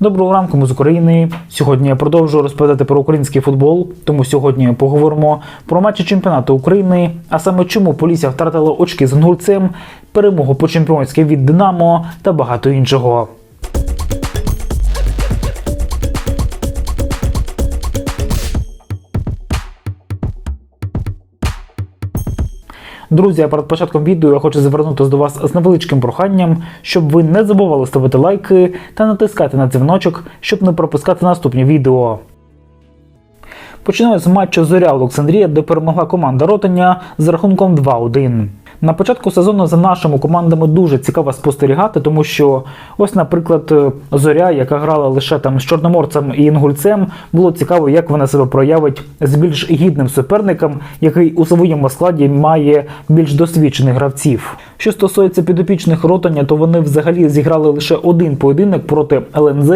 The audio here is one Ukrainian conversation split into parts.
Доброго ранку, ми з України. Сьогодні я продовжую розповідати про український футбол. Тому сьогодні поговоримо про матчі чемпіонату України, а саме чому Полісся втратила очки з Інгульцем, перемогу по чемпіонськи від Динамо та багато іншого. Друзі, а перед початком відео я хочу звернутися до вас з невеличким проханням, щоб ви не забували ставити лайки та натискати на дзвіночок, щоб не пропускати наступні відео. Починаю з матчу Зоря Олександрія, де перемогла команда Ротаня з рахунком 2-1. На початку сезону за нашими командами дуже цікаво спостерігати, тому що ось, наприклад, Зоря, яка грала лише там з Чорноморцем і Інгульцем, було цікаво, як вона себе проявить з більш гідним суперником, який у своєму складі має більш досвідчених гравців. Що стосується підопічних ротання, то вони взагалі зіграли лише один поєдинок проти ЛНЗ,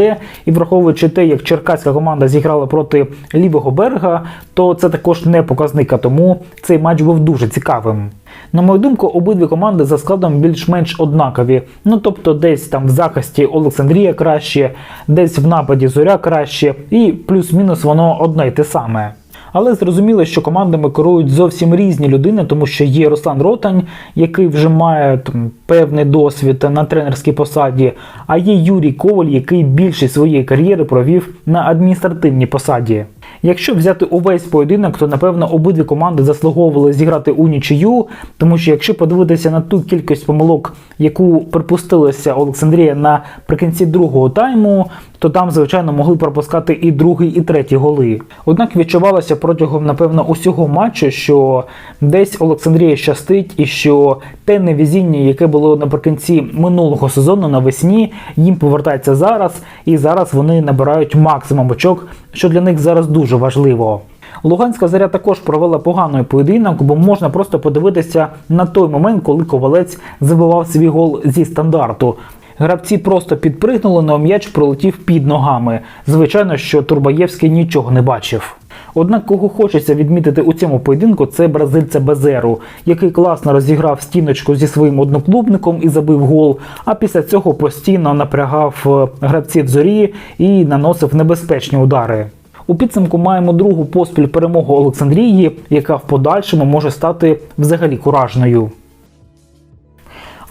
і враховуючи те, як черкаська команда зіграла проти лівого берега, то це також не показник, а тому цей матч був дуже цікавим. На мою думку, обидві команди за складом більш-менш однакові. Ну тобто, десь там в захисті Олександрія краще, десь в нападі Зоря краще, і плюс-мінус воно одне й те саме. Але зрозуміло, що командами керують зовсім різні людини, тому що є Руслан Ротань, який вже має там, певний досвід на тренерській посаді, а є Юрій Коваль, який більшість своєї кар'єри провів на адміністративній посаді. Якщо взяти увесь поєдинок, то напевно обидві команди заслуговували зіграти у нічию, тому що якщо подивитися на ту кількість помилок, яку припустилася Олександрія наприкінці другого тайму, то там, звичайно, могли пропускати і другий, і третій голи. Однак відчувалося протягом, напевно, усього матчу, що десь Олександрія щастить, і що те невезіння, яке було наприкінці минулого сезону навесні, їм повертається зараз, і зараз вони набирають максимум очок, що для них зараз дуже важливо. Луганська заря також провела поганий поєдинок, бо можна просто подивитися на той момент, коли ковалець забивав свій гол зі стандарту. Гравці просто підпригнули, але м'яч пролетів під ногами. Звичайно, що Турбаєвський нічого не бачив. Однак, кого хочеться відмітити у цьому поєдинку, це бразильця Безеру, який класно розіграв стіночку зі своїм одноклубником і забив гол. А після цього постійно напрягав е, гравців зорі і наносив небезпечні удари. У підсумку маємо другу поспіль перемогу Олександрії, яка в подальшому може стати взагалі куражною.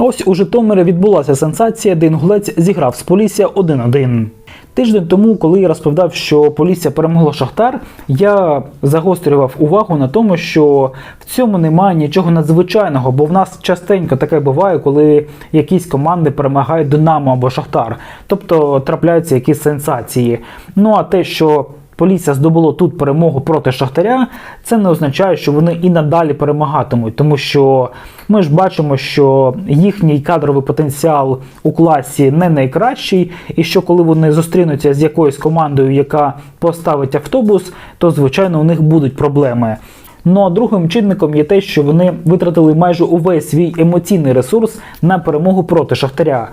Ось у Житомирі відбулася сенсація, де інгулець зіграв з Полісся 1-1. Тиждень тому, коли я розповідав, що Полісся перемогло Шахтар, я загострював увагу на тому, що в цьому немає нічого надзвичайного, бо в нас частенько таке буває, коли якісь команди перемагають Динамо або Шахтар, тобто трапляються якісь сенсації. Ну а те, що Полісся здобуло тут перемогу проти Шахтаря, це не означає, що вони і надалі перемагатимуть, тому що ми ж бачимо, що їхній кадровий потенціал у класі не найкращий, і що коли вони зустрінуться з якоюсь командою, яка поставить автобус, то звичайно у них будуть проблеми. Ну а другим чинником є те, що вони витратили майже увесь свій емоційний ресурс на перемогу проти Шахтаря.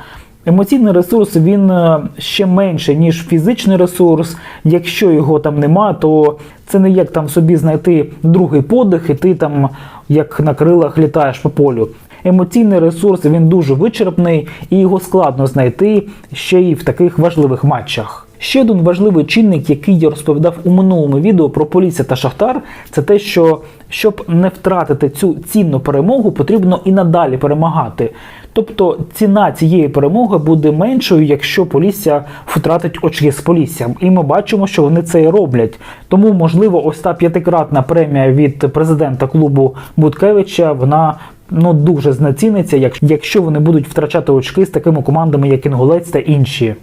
Емоційний ресурс він е, ще менше, ніж фізичний ресурс. Якщо його там нема, то це не як там собі знайти другий подих, і ти там як на крилах літаєш по полю. Емоційний ресурс він дуже вичерпний і його складно знайти ще й в таких важливих матчах. Ще один важливий чинник, який я розповідав у минулому відео про Полісся та Шахтар, це те, що щоб не втратити цю цінну перемогу, потрібно і надалі перемагати. Птобто ціна цієї перемоги буде меншою, якщо Полісся втратить очки з Поліссям. І ми бачимо, що вони це і роблять. Тому, можливо, ось та п'ятикратна премія від президента клубу Буткевича, вона ну дуже знеціниться, якщо вони будуть втрачати очки з такими командами, як Інгулець та інші.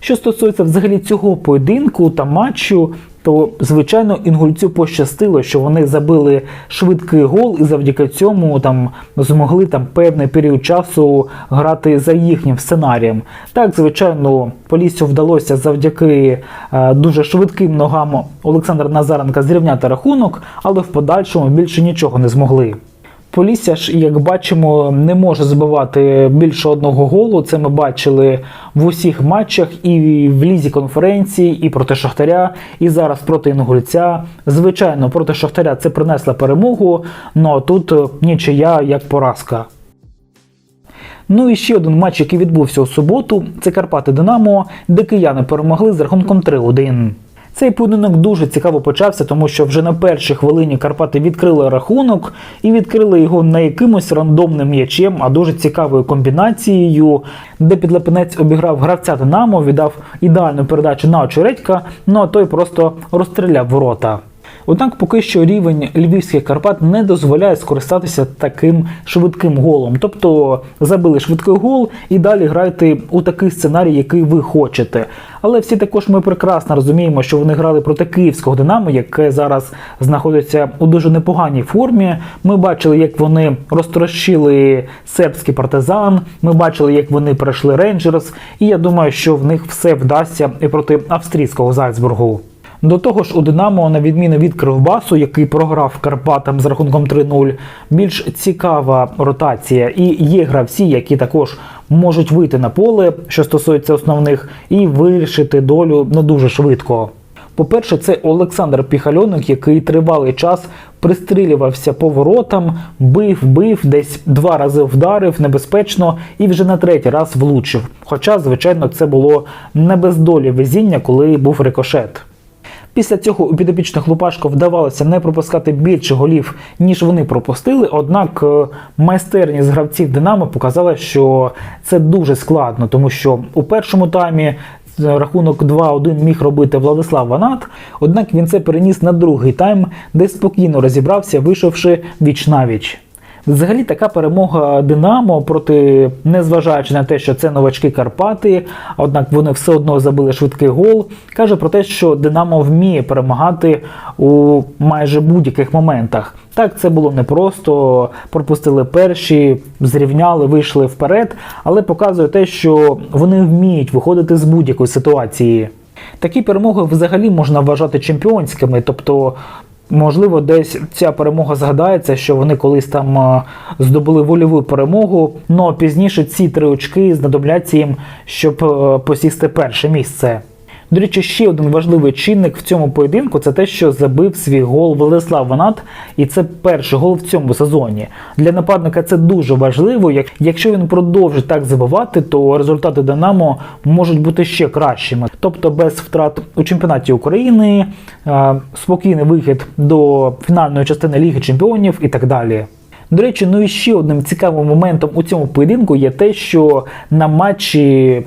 Що стосується взагалі цього поєдинку та матчу, то звичайно інгульцю пощастило, що вони забили швидкий гол, і завдяки цьому там змогли там певний період часу грати за їхнім сценарієм. Так, звичайно, Поліссю вдалося завдяки е, дуже швидким ногам Олександра Назаренка зрівняти рахунок, але в подальшому більше нічого не змогли. Полісся ж, як бачимо, не може забивати більше одного голу. Це ми бачили в усіх матчах і в лізі конференції, і проти Шахтаря, і зараз проти Інгульця. Звичайно, проти Шахтаря це принесла перемогу, ну, але тут нічия як поразка. Ну і ще один матч, який відбувся у суботу, це Карпати Динамо, де кияни перемогли з рахунком 3-1. Цей поєдинок дуже цікаво почався, тому що вже на першій хвилині Карпати відкрили рахунок і відкрили його не якимось рандомним м'ячем, а дуже цікавою комбінацією, де підлепенець обіграв гравця Динамо, віддав ідеальну передачу на очередька, ну а той просто розстріляв ворота. Однак поки що рівень львівських Карпат не дозволяє скористатися таким швидким голом. Тобто забили швидкий гол і далі грайте у такий сценарій, який ви хочете. Але всі також ми прекрасно розуміємо, що вони грали проти київського Динамо, яке зараз знаходиться у дуже непоганій формі. Ми бачили, як вони розтрощили сербський партизан. Ми бачили, як вони пройшли рейнджерс. І я думаю, що в них все вдасться і проти австрійського Зальцбургу. До того ж, у Динамо, на відміну від Кривбасу, який програв Карпатам з рахунком 3-0, більш цікава ротація. І є гравці, які також можуть вийти на поле, що стосується основних, і вирішити долю ну дуже швидко. По-перше, це Олександр Піхальоник, який тривалий час пристрілювався по воротам, бив, бив, десь два рази вдарив небезпечно і вже на третій раз влучив. Хоча, звичайно, це було не без долі везіння, коли був рикошет. Після цього у підопічних Лупашко вдавалося не пропускати більше голів, ніж вони пропустили. Однак е, майстерність гравців Динамо показала, що це дуже складно, тому що у першому таймі е, рахунок 2-1 міг робити Владислав Ванат. Однак він це переніс на другий тайм, де спокійно розібрався, вийшовши віч навіч. Взагалі, така перемога Динамо проти, незважаючи на те, що це новачки Карпати, однак вони все одно забили швидкий гол. Каже про те, що Динамо вміє перемагати у майже будь-яких моментах. Так, це було непросто, пропустили перші, зрівняли, вийшли вперед, але показує те, що вони вміють виходити з будь-якої ситуації. Такі перемоги взагалі можна вважати чемпіонськими, тобто Можливо, десь ця перемога згадається, що вони колись там е, здобули вольову перемогу, ну, але пізніше ці три очки знадобляться їм, щоб е, посісти перше місце. До речі, ще один важливий чинник в цьому поєдинку це те, що забив свій гол Владислав Ванат, і це перший гол в цьому сезоні. Для нападника це дуже важливо. Якщо він продовжить так забивати, то результати Динамо можуть бути ще кращими. Тобто без втрат у чемпіонаті України, спокійний вихід до фінальної частини Ліги Чемпіонів і так далі. До речі, ну і ще одним цікавим моментом у цьому поєдинку є те, що на матчі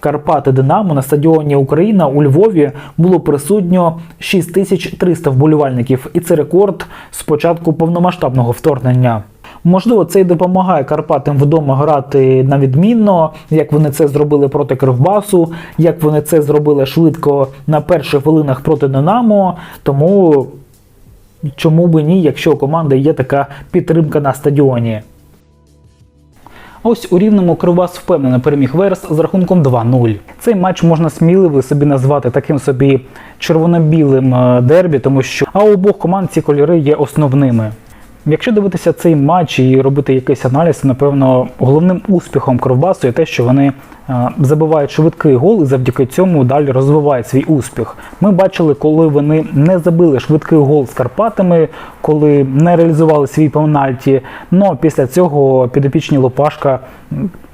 Карпати Динамо на стадіоні Україна у Львові було присутньо 6300 вболівальників, і це рекорд з початку повномасштабного вторгнення. Можливо, це й допомагає Карпатам вдома грати на відмінно, як вони це зробили проти Кривбасу, як вони це зробили швидко на перших хвилинах проти Динамо. Тому чому би ні, якщо у команди є така підтримка на стадіоні. Ось у рівному Кривбас впевнено переміг Верес з рахунком 2-0. Цей матч можна сміливо собі назвати таким собі червоно-білим е, дербі, тому що а у обох команд ці кольори є основними. Якщо дивитися цей матч і робити якийсь аналіз, напевно, головним успіхом Кровбасу є те, що вони е, забивають швидкий гол і завдяки цьому далі розвивають свій успіх. Ми бачили, коли вони не забили швидкий гол з Карпатами, коли не реалізували свій пенальті. Ну після цього підопічні Лопашка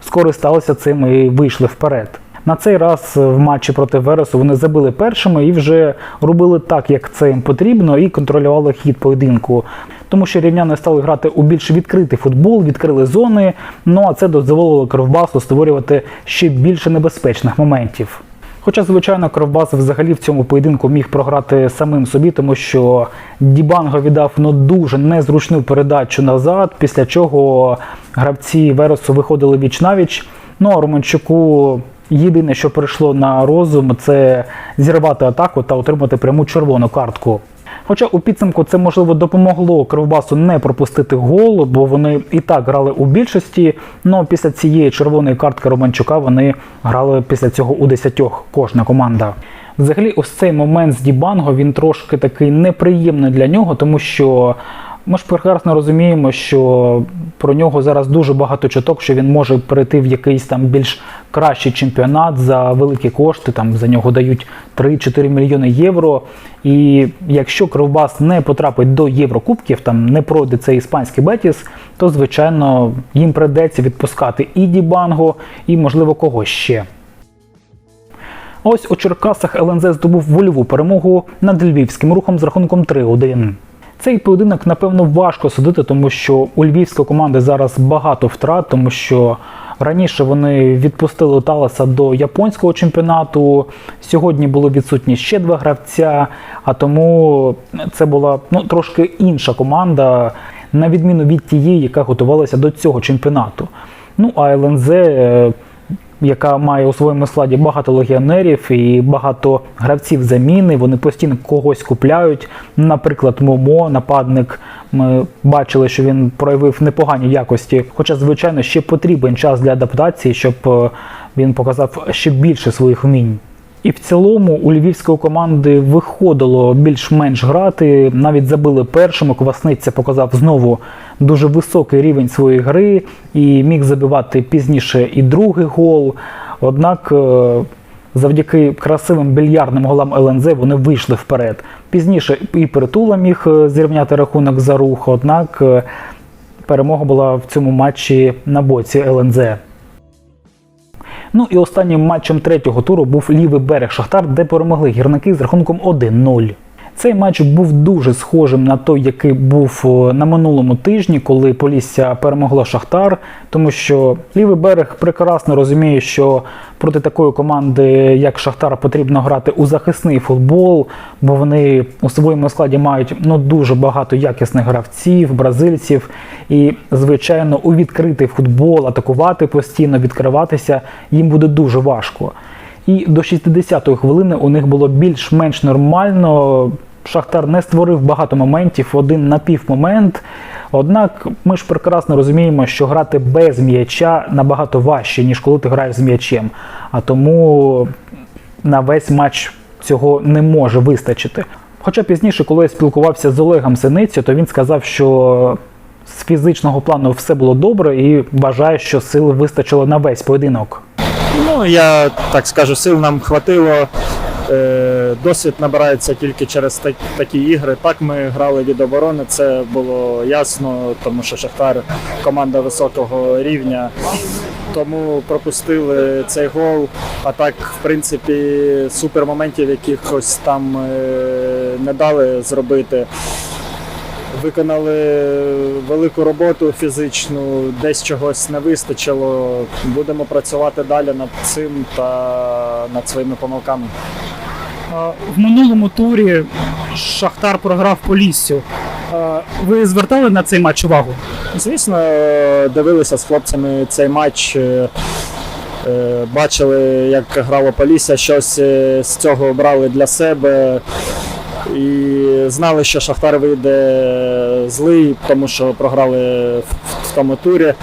скористалися цим і вийшли вперед. На цей раз в матчі проти Вересу вони забили першими і вже робили так, як це їм потрібно, і контролювали хід поєдинку. Тому що рівняни стали грати у більш відкритий футбол, відкрили зони. Ну а це дозволило Кровбасу створювати ще більше небезпечних моментів. Хоча, звичайно, Кровбас взагалі в цьому поєдинку міг програти самим собі, тому що Дібанго віддав ну, дуже незручну передачу назад, після чого гравці Вересу виходили віч навіч. Ну а Романчуку Єдине, що прийшло на розум, це зірвати атаку та отримати пряму червону картку. Хоча у підсумку це можливо допомогло Кривбасу не пропустити гол, бо вони і так грали у більшості. але після цієї червоної картки Романчука вони грали після цього у десятьох кожна команда. Взагалі, ось цей момент з Дібанго він трошки такий неприємний для нього, тому що Ми ж прекрасно розуміємо, що про нього зараз дуже багато чуток, що він може перейти в якийсь там більш кращий чемпіонат за великі кошти. Там за нього дають 3-4 мільйони євро. І якщо Кривбас не потрапить до Єврокубків, там не пройде цей іспанський Бетіс, то звичайно їм придеться відпускати і Дібанго, і можливо когось ще. Ось у Черкасах ЛНЗ здобув вольову перемогу над львівським рухом з рахунком 3-1. Цей поєдинок, напевно, важко судити, тому що у львівської команди зараз багато втрат, тому що раніше вони відпустили Таласа до японського чемпіонату. Сьогодні були відсутні ще два гравця, а тому це була ну, трошки інша команда, на відміну від тієї, яка готувалася до цього чемпіонату. Ну а ЛНЗ е, яка має у своєму складі багато легіонерів і багато гравців заміни. Вони постійно когось купляють. Наприклад, Момо, нападник. Ми бачили, що він проявив непогані якості. Хоча, звичайно, ще потрібен час для адаптації, щоб е, він показав ще більше своїх вмінь. І в цілому у львівської команди виходило більш-менш грати. Навіть забили першому. Квасниця показав знову дуже високий рівень своєї гри і міг забивати пізніше і другий гол. Однак е, завдяки красивим більярдним голам ЛНЗ вони вийшли вперед. Пізніше і Притула міг е, зрівняти рахунок за рух, однак е, перемога була в цьому матчі на боці ЛНЗ. Ну і останнім матчем третього туру був лівий берег Шахтар, де перемогли гірники з рахунком 1-0. Цей матч був дуже схожим на той, який був е, на минулому тижні, коли Полісся перемогло Шахтар, тому що лівий берег прекрасно розуміє, що проти такої команди, як Шахтар, потрібно грати у захисний футбол, бо вони у своєму складі мають ну дуже багато якісних гравців, бразильців, і звичайно у відкритий футбол атакувати постійно, відкриватися їм буде дуже важко. І до 60-ї хвилини у них було більш-менш нормально. Шахтар не створив багато моментів, один напівмомент. Однак ми ж прекрасно розуміємо, що грати без м'яча набагато важче, ніж коли ти граєш з м'ячем. А тому на весь матч цього не може вистачити. Хоча пізніше, коли я спілкувався з Олегом Синицю, то він сказав, що з фізичного плану все було добре і вважає, що сил вистачило на весь поєдинок. Ну, я так скажу, сил нам хватило. Е, Досвід набирається тільки через та- такі ігри. Так ми грали від оборони, це було ясно, тому що Шахтар команда високого рівня. Тому пропустили цей гол. А так, в принципі, супермоментів якихось там е, не дали зробити. Виконали велику роботу фізичну, десь чогось не вистачило. Будемо працювати далі над цим та над своїми помилками. В минулому турі Шахтар програв Поліссю. А, Ви звертали на цей матч увагу? Звісно, дивилися з хлопцями цей матч. е, е, Бачили, як грало Полісся, щось е, з цього брали для себе. І знали, що Шахтар вийде злий, тому що програли в тому турі.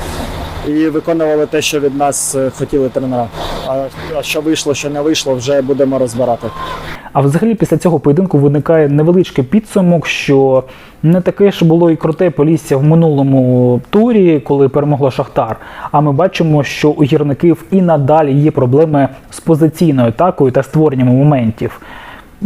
І виконували те, що від нас е, хотіли тренера. А, а що вийшло, що не вийшло, вже будемо розбирати. А взагалі після цього поєдинку виникає невеличкий підсумок, що не таке ж було і круте Полісся в минулому турі, коли перемогло Шахтар. А ми бачимо, що у гірників і надалі є проблеми з позиційною атакою та створенням моментів.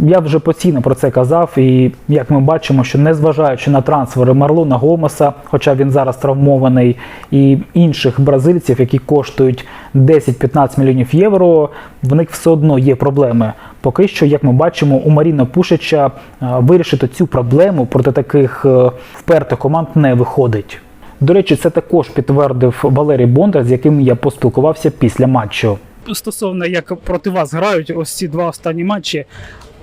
Я вже постійно про це казав, і як ми бачимо, що незважаючи на трансфери Марлона Гомеса, хоча він зараз травмований, і інших бразильців, які коштують 10-15 мільйонів євро, в них все одно є проблеми. Поки що, як ми бачимо, у Маріна Пушича е, вирішити цю проблему проти таких е, впертих команд не виходить. До речі, це також підтвердив Валерій Бондар, з яким я поспілкувався після матчу. Стосовно як проти вас грають ось ці два останні матчі.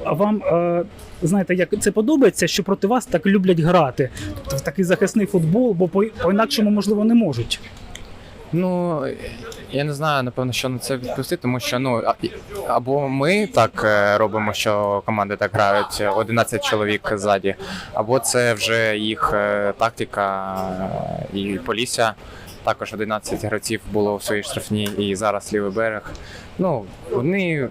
Вам е, знаєте, як це подобається, що проти вас так люблять грати? Тобто такий захисний футбол, бо по, по-інакшому, можливо, не можуть. Ну я не знаю, напевно, що на це відпустити, тому що ну або ми так е, робимо, що команди так грають 11 чоловік ззаді, або це вже їх е, тактика і Полісся. Також 11 гравців було в своїй штрафній і зараз лівий берег. Ну вони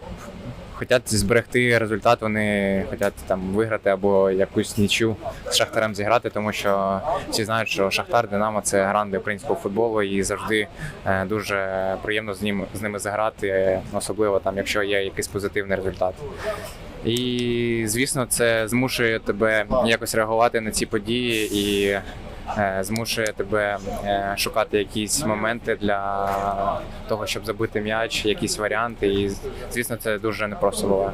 хочуть зберегти результат, вони хочуть там виграти або якусь нічю з Шахтарем зіграти, тому що всі знають, що Шахтар Динамо це гранди українського футболу, і завжди е, дуже приємно з ними з ними заграти, особливо там, якщо є якийсь позитивний результат. І звісно, це змушує тебе якось реагувати на ці події і змушує тебе е, шукати якісь моменти для того, щоб забити м'яч, якісь варіанти. І звісно, це дуже непросто буває.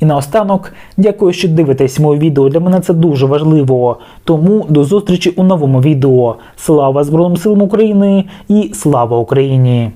І наостанок, дякую, що дивитесь моє відео. Для мене це дуже важливо. Тому до зустрічі у новому відео. Слава Збройним силам України і слава Україні!